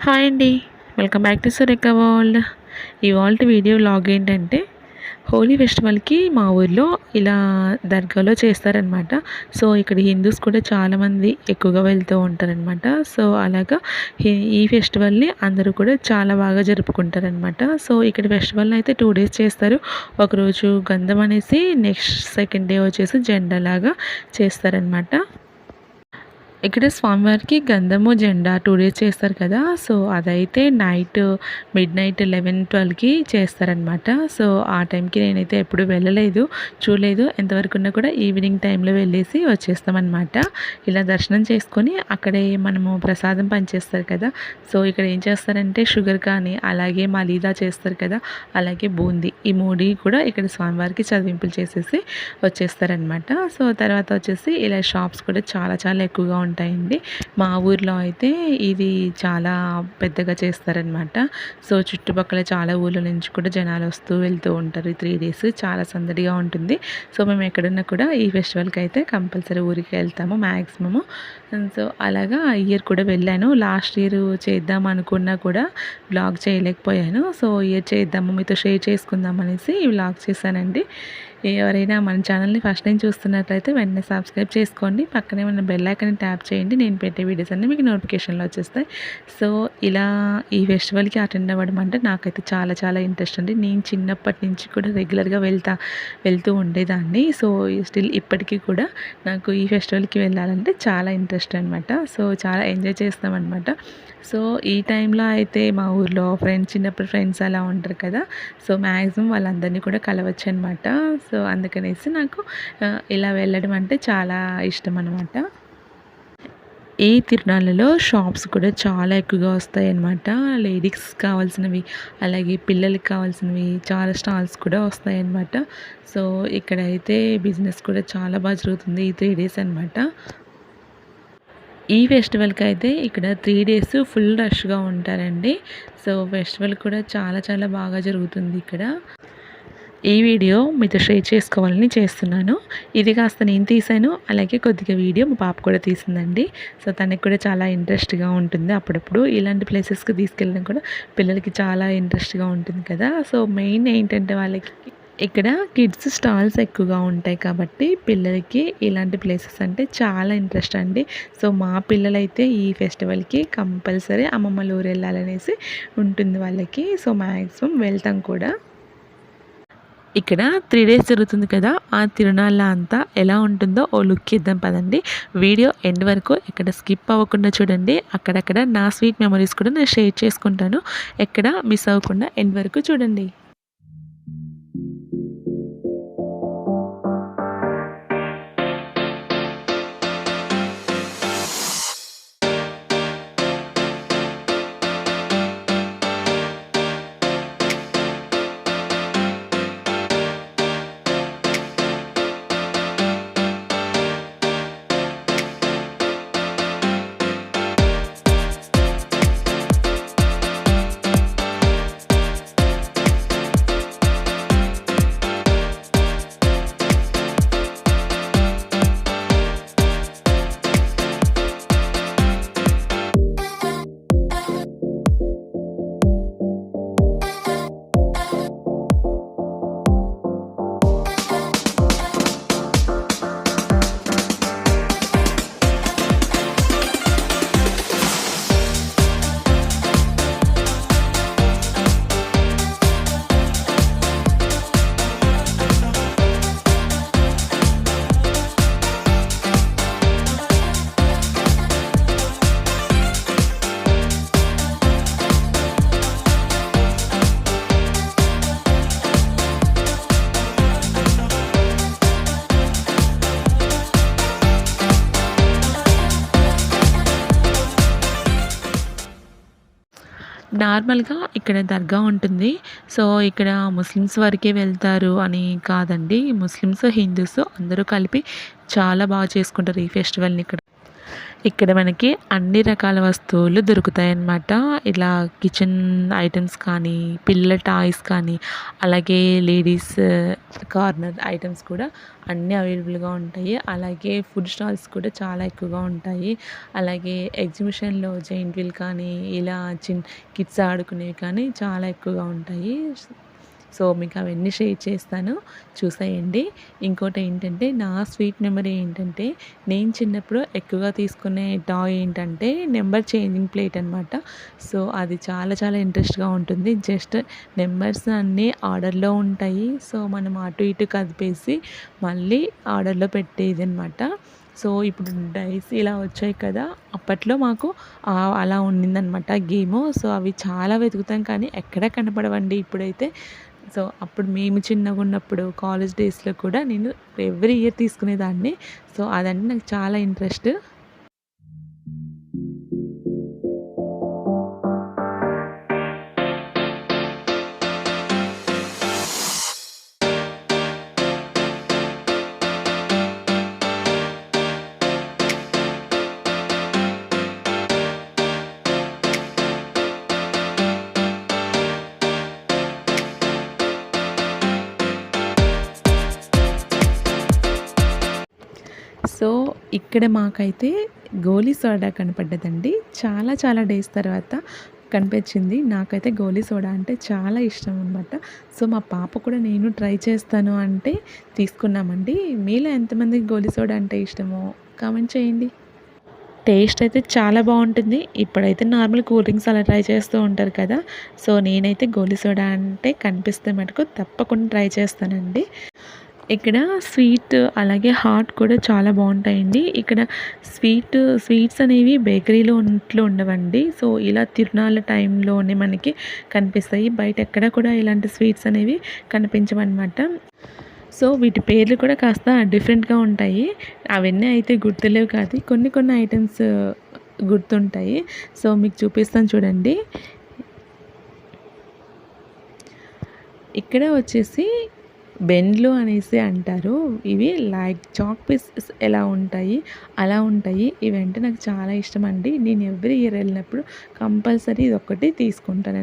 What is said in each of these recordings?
Hi అండి. Welcome back to Surekha world ఇవాళ video log ఏంటంటే హోలీ ఫెస్టివల్కి మా ఊర్లో ఇలా దర్గాలో చేస్తారనమాట. సో ఇక్కడ హిందూస్ కూడా చాలామంది ఎక్కువగా వెళ్తూ ఉంటారనమాట. సో అలాగా ఈ- ఫెస్టివల్ని అందరూ కూడా చాలా బాగా జరుపుకుంటారనమాట. సో ఇక్కడ ఫెస్టివల్ని అయితే టూ డేస్ చేస్తారు. ఒకరోజు గంధం అనేసి నెక్స్ట్ సెకండ్ డే వచ్చేసి జెండా లాగా చేస్తారనమాట. ఇక్కడ స్వామివారికి గంధము జెండా టూ డేస్ చేస్తారు కదా సో అదైతే నైట్ మిడ్ నైట్ లెవెన్ ట్వెల్వ్కి చేస్తారనమాట సో ఆ టైంకి నేనైతే ఎప్పుడు వెళ్ళలేదు చూడలేదు. ఎంతవరకు ఉన్నా కూడా ఈవినింగ్ టైంలో వెళ్ళేసి వచ్చేస్తామన్నమాట. ఇలా దర్శనం చేసుకొని అక్కడే మనము ప్రసాదం పనిచేస్తారు కదా. సో ఇక్కడ ఏం చేస్తారంటే షుగర్ కానీ అలాగే మలీదా చేస్తారు కదా అలాగే బూందీ. ఈ మూడి కూడా ఇక్కడ స్వామివారికి చదివింపులు చేసేసి వచ్చేస్తారనమాట సో తర్వాత వచ్చేసి ఇలా షాప్స్ కూడా చాలా చాలా ఎక్కువగా ఉంటాయండి. మా ఊర్లో అయితే ఇది చాలా పెద్దగా చేస్తారనమాట. సో చుట్టుపక్కల చాలా ఊర్ల నుంచి కూడా జనాలు వస్తూ వెళ్తూ ఉంటారు. ఈ త్రీ డేస్ చాలా సందడిగా ఉంటుంది. సో మేము ఎక్కడున్నా కూడా ఈ ఫెస్టివల్కి అయితే కంపల్సరీ ఊరికి వెళ్తాము మ్యాక్సిమము సో అలాగా ఇయర్ కూడా వెళ్ళాను. లాస్ట్ ఇయర్ చేద్దాం అనుకున్నా కూడా బ్లాగ్ చేయలేకపోయాను. సో ఇయర్ చేద్దాము మీతో షేర్ చేసుకుందాం అనేసి ఈ వ్లాగ్ చేశానండి. ఎవరైనా మన ఛానల్ని ఫస్ట్ టైం చూస్తున్నట్లయితే వెంటనే సబ్స్క్రైబ్ చేసుకోండి. పక్కనే ఉన్న బెల్ ఐకాన్ని ట్యాప్ చేయండి. నేను పెట్టే వీడియోస్ అన్నీ మీకు నోటిఫికేషన్లో వచ్చేస్తాయి. సో ఇలా ఈ ఫెస్టివల్కి అటెండ్ అవ్వడం అంటే నాకైతే చాలా చాలా ఇంట్రెస్ట్ అండి. నేను చిన్నప్పటి నుంచి కూడా రెగ్యులర్గా వెళ్తా వెళ్తూ ఉండేదాన్ని. సో స్టిల్ ఇప్పటికీ కూడా నాకు ఈ ఫెస్టివల్కి వెళ్ళాలంటే చాలా ఇంట్రెస్ట్ అనమాట సో చాలా ఎంజాయ్ చేస్తామన్నమాట. సో ఈ టైంలో అయితే మా ఊర్లో ఫ్రెండ్స్ చిన్నప్పుడు ఫ్రెండ్స్ అలా ఉంటారు కదా. సో మ్యాక్సిమం వాళ్ళందరినీ కూడా కలవచ్చు అనమాట సో అందుకనేసి నాకు ఇలా వెళ్ళడం అంటే చాలా ఇష్టం అనమాట ఈ తిరునాళ్ళలో షాప్స్ కూడా చాలా ఎక్కువగా వస్తాయి అన్నమాట లేడీస్ కావాల్సినవి అలాగే పిల్లలకి కావాల్సినవి చాలా స్టాల్స్ కూడా వస్తాయి అన్నమాట సో ఇక్కడైతే బిజినెస్ కూడా చాలా బాగా జరుగుతుంది ఈ త్రీ డేస్ అనమాట ఈ ఫెస్టివల్కి అయితే ఇక్కడ త్రీ డేస్ ఫుల్ రష్గా ఉంటారండి. సో ఫెస్టివల్ కూడా చాలా చాలా బాగా జరుగుతుంది ఇక్కడ. ఈ వీడియో మీతో షేర్ చేసుకోవాలని చేస్తున్నాను. ఇది కాస్త నేను తీసాను అలాగే కొద్దిగా వీడియో మా పాప కూడా తీసిందండి. సో తనకి కూడా చాలా ఇంట్రెస్ట్గా ఉంటుంది అప్పుడప్పుడు. ఇలాంటి ప్లేసెస్కి తీసుకెళ్ళడం కూడా పిల్లలకి చాలా ఇంట్రెస్ట్గా ఉంటుంది కదా. సో మెయిన్ ఏంటంటే వాళ్ళకి ఇక్కడ కిడ్స్ స్టాల్స్ ఎక్కువగా ఉంటాయి కాబట్టి పిల్లలకి ఇలాంటి ప్లేసెస్ అంటే చాలా ఇంట్రెస్ట్ అండి. సో మా పిల్లలైతే ఈ ఫెస్టివల్కి కంపల్సరీ అమ్మమ్మల ఊరు వెళ్ళాలనేసి ఉంటుంది వాళ్ళకి. సో మ్యాక్సిమం వెళ్తాం కూడా. ఇక్కడ త్రీ డేస్ జరుగుతుంది కదా ఆ తిరునాళ్ళ అంతా ఎలా ఉంటుందో ఓ లుక్ ఇద్దాం పదండి. వీడియో ఎండ్ వరకు ఎక్కడ స్కిప్ అవ్వకుండా చూడండి. అక్కడక్కడ నా స్వీట్ మెమరీస్ కూడా నేను షేర్ చేసుకుంటాను. ఎక్కడ మిస్ అవ్వకుండా ఎండ్ వరకు చూడండి. నార్మల్గా ఇక్కడ దర్గా ఉంటుంది. సో ఇక్కడ ముస్లిమ్స్ వరకే వెళ్తారు అని కాదండి. ముస్లిమ్స్ హిందూస్ అందరూ కలిపి చాలా బాగా చేసుకుంటారు ఈ ఫెస్టివల్ని ఇక్కడ. ఇక్కడ మనకి అన్ని రకాల వస్తువులు దొరుకుతాయి అన్నమాట ఇలా కిచెన్ ఐటమ్స్ కానీ పిల్లల టాయ్స్ కానీ అలాగే లేడీస్ కార్నర్ ఐటమ్స్ కూడా అన్నీ అవైలబుల్గా ఉంటాయి. అలాగే ఫుడ్ స్టాల్స్ కూడా చాలా ఎక్కువగా ఉంటాయి. అలాగే ఎగ్జిబిషన్లో జైంట్ వీల్ కానీ ఇలా చిన్ కిడ్స్ ఆడుకునేవి కానీ చాలా ఎక్కువగా ఉంటాయి. సో మీకు అవన్నీ షేర్ చేస్తాను. చూసేయండి. ఇంకోటి ఏంటంటే నా స్వీట్ మెమరీ ఏంటంటే నేను చిన్నప్పుడు ఎక్కువగా తీసుకునే టాయ్ ఏంటంటే నెంబర్ చేంజింగ్ ప్లేట్ అనమాట సో అది చాలా చాలా ఇంట్రెస్ట్గా ఉంటుంది. జస్ట్ నెంబర్స్ అన్నీ ఆర్డర్లో ఉంటాయి. సో మనం అటు ఇటు కదిపేసి మళ్ళీ ఆర్డర్లో పెట్టేది అనమాట సో ఇప్పుడు డైస్ ఇలా వచ్చాయి కదా అప్పట్లో మాకు అలా ఉండిందనమాట గేమ్. సో అవి చాలా వెతుకుతాం కానీ ఎక్కడ కనపడవండి ఇప్పుడైతే. సో అప్పుడు మేము చిన్నగా ఉన్నప్పుడు కాలేజ్ డేస్లో కూడా నేను ఎవ్రీ ఇయర్ తీసుకునేదాన్ని. సో అదంటే నాకు చాలా ఇంట్రెస్ట్ ఇక్కడ మాకైతే గోలీ సోడా కనపడ్డదండి. చాలా చాలా డేస్ తర్వాత కనిపించింది. నాకైతే గోలీ సోడా అంటే చాలా ఇష్టం అనమాట సో మా పాప కూడా నేను ట్రై చేస్తాను అంటే తీసుకున్నామండి. మీలో ఎంతమందికి గోలీ సోడా అంటే ఇష్టమో కామెంట్ చేయండి. టేస్ట్ అయితే చాలా బాగుంటుంది. ఇప్పుడైతే నార్మల్ కూల్ డ్రింక్స్ అలా ట్రై చేస్తూ ఉంటారు కదా. సో నేనైతే గోలీ సోడా అంటే కనిపిస్తే మటుకు తప్పకుండా ట్రై చేస్తానండి. ఇక్కడ స్వీట్ అలాగే హాట్ కూడా చాలా బాగుంటాయండి. ఇక్కడ స్వీట్ స్వీట్స్ అనేవి బేకరీలో ఉన్నట్లు ఉండవండి. సో ఇలా తిరునాళ్ళ టైంలోనే మనకి కనిపిస్తాయి. బయట ఎక్కడ కూడా ఇలాంటి స్వీట్స్ అనేవి కనిపించవన్నమాట. సో వీటి పేర్లు కూడా కాస్త డిఫరెంట్గా ఉంటాయి. అవన్నీ అయితే గుర్తులేవు కాదు. కొన్ని కొన్ని ఐటమ్స్ గుర్తుంటాయి. సో మీకు చూపిస్తాను చూడండి. ఇక్కడ వచ్చేసి బెండ్లు అనేసి అంటారు. ఇవి లైక్ చాక్ పీసెస్ ఎలా ఉంటాయి అలా ఉంటాయి. ఇవంటే నాకు చాలా ఇష్టం అండి. నేను ఎవ్రీ ఇయర్ వెళ్ళినప్పుడు కంపల్సరీ ఇది ఒక్కటి తీసుకుంటాను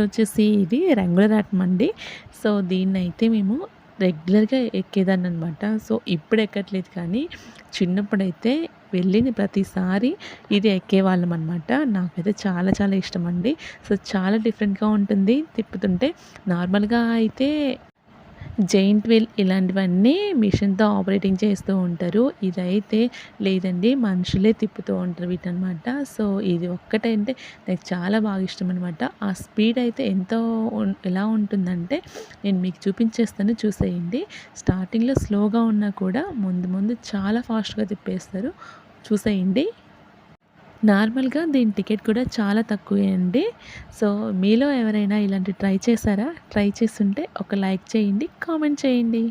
నెక్స్ట్ వచ్చేసి ఇది రంగుల రాటం అండి. సో దీన్నైతే మేము రెగ్యులర్గా ఎక్కేదాన్ని అనమాట సో ఇప్పుడు ఎక్కట్లేదు కానీ చిన్నప్పుడైతే వెళ్ళిన ప్రతిసారి ఇది ఎక్కేవాళ్ళం అనమాట నాకైతే చాలా చాలా ఇష్టం అండి సో చాలా డిఫరెంట్గా ఉంటుంది. తిప్పుతుంటే నార్మల్గా అయితే జైంట్ వీల్ ఇలాంటివన్నీ మిషన్తో ఆపరేటింగ్ చేస్తూ ఉంటారు. ఇదైతే లేదండి మనుషులే తిప్పుతూ ఉంటారు వీటనమాట. సో ఇది ఒక్కటంటే నాకు చాలా బాగా ఇష్టం అనమాట ఆ స్పీడ్ అయితే ఎంతో ఎలా ఉంటుందంటే నేను మీకు చూపించేస్తాను చూసేయండి. స్టార్టింగ్లో స్లోగా ఉన్నా కూడా ముందు ముందు చాలా ఫాస్ట్గా తిప్పేస్తారు. చూసేయండి. నార్మల్గా దీని టికెట్ కూడా చాలా తక్కువే అండి. సో మీలో ఎవరైనా ఇలాంటి ట్రై చేశారా? ట్రై చేస్తుంటే ఒక లైక్ చేయండి కామెంట్ చేయండి.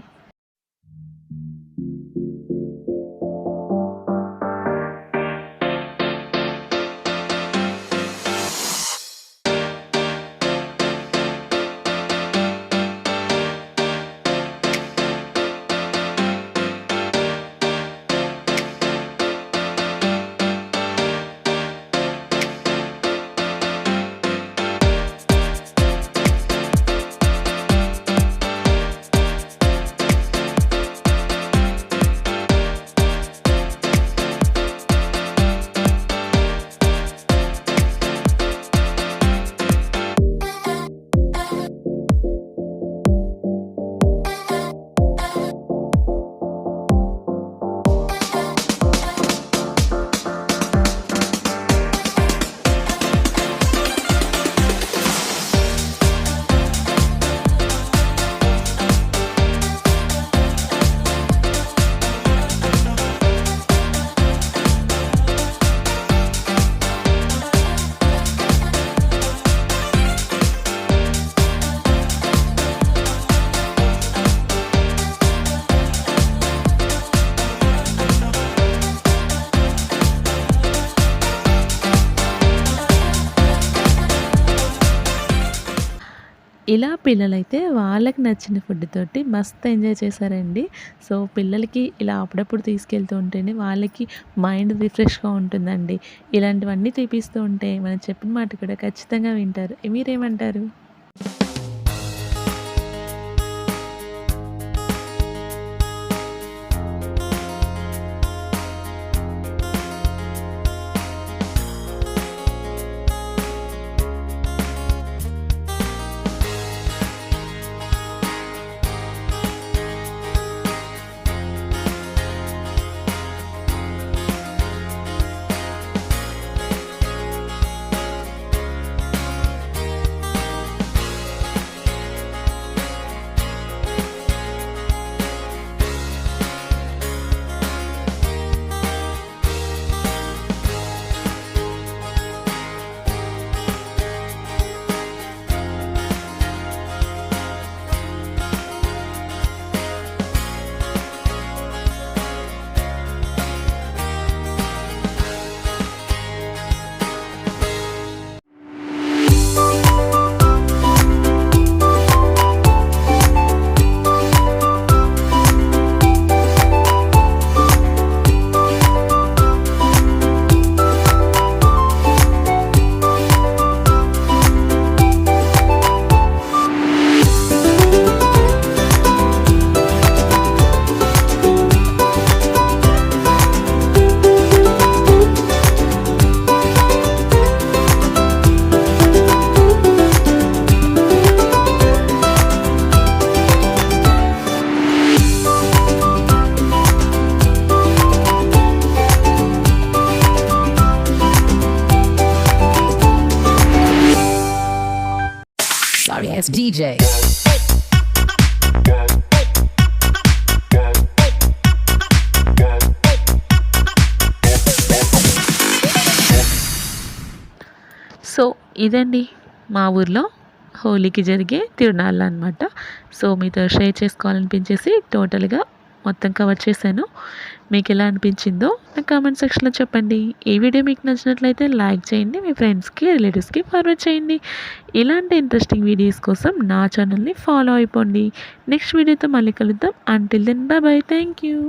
ఇలా పిల్లలైతే వాళ్ళకి నచ్చిన ఫుడ్ తోటి మస్తు ఎంజాయ్ చేశారండి. సో పిల్లలకి ఇలా అప్పుడప్పుడు తీసుకెళ్తూ ఉంటేనే వాళ్ళకి మైండ్ రిఫ్రెష్గా ఉంటుందండి. ఇలాంటివన్నీ తీపిస్తూ ఉంటే మనం చెప్పిన మాట కూడా ఖచ్చితంగా వింటారు. మీరేమంటారు? సో ఇదండి మా ఊర్లో హోలీకి జరిగే తిరునాళ్ళు అనమాట సో మీతో షేర్ చేసుకోవాలనిపించేసి టోటల్గా మొత్తం కవర్ చేశాను. మీకు ఎలా అనిపించిందో నా కామెంట్ సెక్షన్లో చెప్పండి. ఈ వీడియో మీకు నచ్చినట్లయితే లైక్ చేయండి మీ ఫ్రెండ్స్కి రిలేటివ్స్కి ఫార్వర్డ్ చేయండి. ఇలాంటి ఇంట్రెస్టింగ్ వీడియోస్ కోసం నా ఛానల్ని ఫాలో అయిపోండి. నెక్స్ట్ వీడియోతో మళ్ళీ కలుద్దాం. Until then bye bye thank you